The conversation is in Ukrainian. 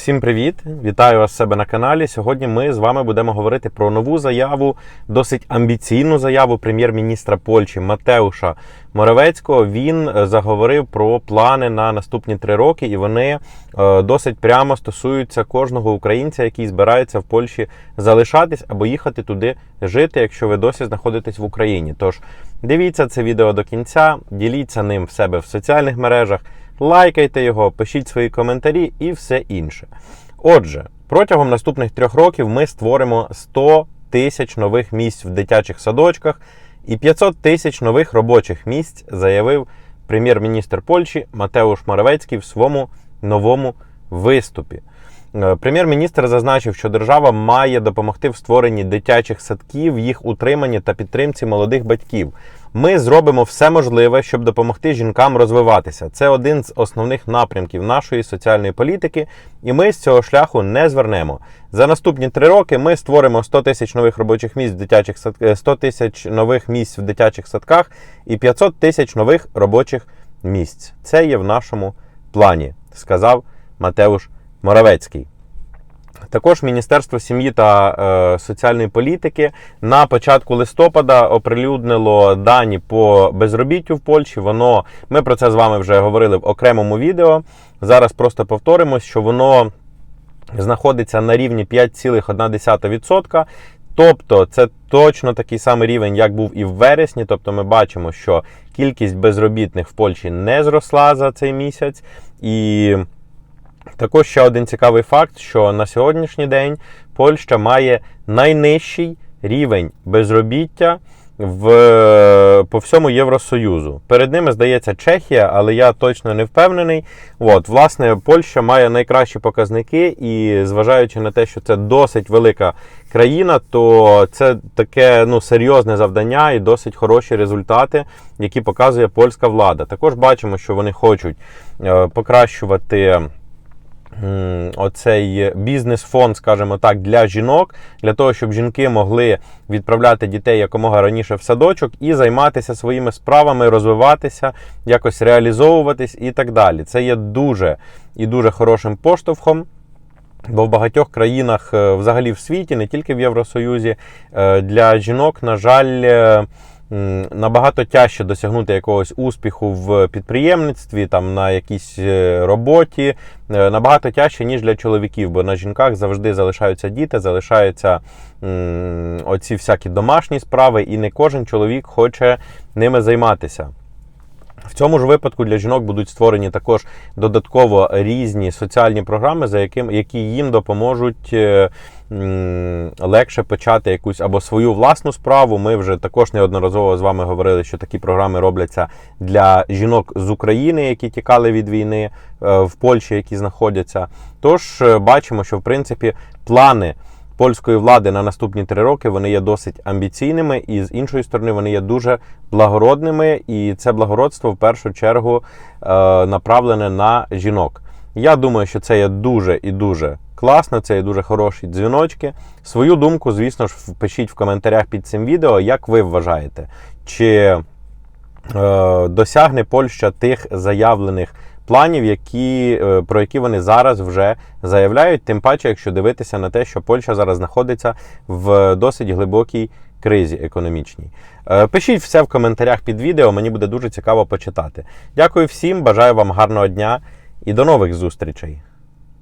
Всім привіт! Вітаю вас себе на каналі. Сьогодні ми з вами будемо говорити про нову заяву, досить амбіційну заяву прем'єр-міністра Польщі Матеуша Моравецького. Він е, заговорив про плани на наступні три роки, і вони е, досить прямо стосуються кожного українця, який збирається в Польщі залишатись або їхати туди жити, якщо ви досі знаходитесь в Україні. Тож дивіться це відео до кінця, діліться ним в себе в соціальних мережах. Лайкайте його, пишіть свої коментарі і все інше. Отже, протягом наступних трьох років ми створимо 100 тисяч нових місць в дитячих садочках і 500 тисяч нових робочих місць, заявив прем'єр-міністр Польщі Матеуш Моравецький в своєму новому виступі. Е, Прем'єр-міністр зазначив, що держава має допомогти в створенні дитячих садків, їх утриманні та підтримці молодих батьків. Ми зробимо все можливе, щоб допомогти жінкам розвиватися. Це один з основних напрямків нашої соціальної політики, і ми з цього шляху не звернемо. За наступні три роки ми створимо 100 тисяч нових робочих місць в дитячих сад... е, 100 тисяч нових місць в дитячих садках і 500 тисяч нових робочих місць. Це є в нашому плані, сказав Матеуш Моравецький. Також Міністерство сім'ї та е, соціальної політики на початку листопада оприлюднило дані по безробіттю в Польщі. Воно ми про це з вами вже говорили в окремому відео. Зараз просто повторимось, що воно знаходиться на рівні 5,1%. Тобто це точно такий самий рівень, як був і в вересні. Тобто, ми бачимо, що кількість безробітних в Польщі не зросла за цей місяць і. Також ще один цікавий факт, що на сьогоднішній день Польща має найнижчий рівень безробіття в, по всьому Євросоюзу. Перед ними здається Чехія, але я точно не впевнений. От, власне, Польща має найкращі показники, і зважаючи на те, що це досить велика країна, то це таке ну, серйозне завдання і досить хороші результати, які показує польська влада. Також бачимо, що вони хочуть е, покращувати. Оцей бізнес-фонд, скажімо так, для жінок, для того, щоб жінки могли відправляти дітей якомога раніше в садочок і займатися своїми справами, розвиватися, якось реалізовуватись і так далі. Це є дуже і дуже хорошим поштовхом. Бо в багатьох країнах, е, взагалі в світі, не тільки в Євросоюзі, е, для жінок, на жаль, е, набагато тяжче досягнути якогось успіху в підприємництві, там на якійсь е, роботі, е, набагато тяжче, ніж для чоловіків, бо на жінках завжди залишаються діти, залишаються оці всякі домашні справи, і не кожен чоловік хоче ними займатися. В цьому ж випадку для жінок будуть створені також додатково різні соціальні програми, за яким які їм допоможуть е, легше почати якусь або свою власну справу. Ми вже також неодноразово з вами говорили, що такі програми робляться для жінок з України, які тікали від війни е, в Польщі, які знаходяться. Тож е, бачимо, що в принципі плани польської влади на наступні три роки вони є досить амбіційними, і з іншої сторони вони є дуже благородними. І це благородство в першу чергу е, направлене на жінок. Я думаю, що це є дуже і дуже класно, це є дуже хороші дзвіночки. Свою думку, звісно ж, пишіть в коментарях під цим відео, як ви вважаєте, чи е, досягне Польща тих заявлених планів, які, е, про які вони зараз вже заявляють, тим паче, якщо дивитися на те, що Польща зараз знаходиться в досить глибокій кризі економічній. Е, Пишіть все в коментарях під відео, мені буде дуже цікаво почитати. Дякую всім, бажаю вам гарного дня і до нових зустрічей!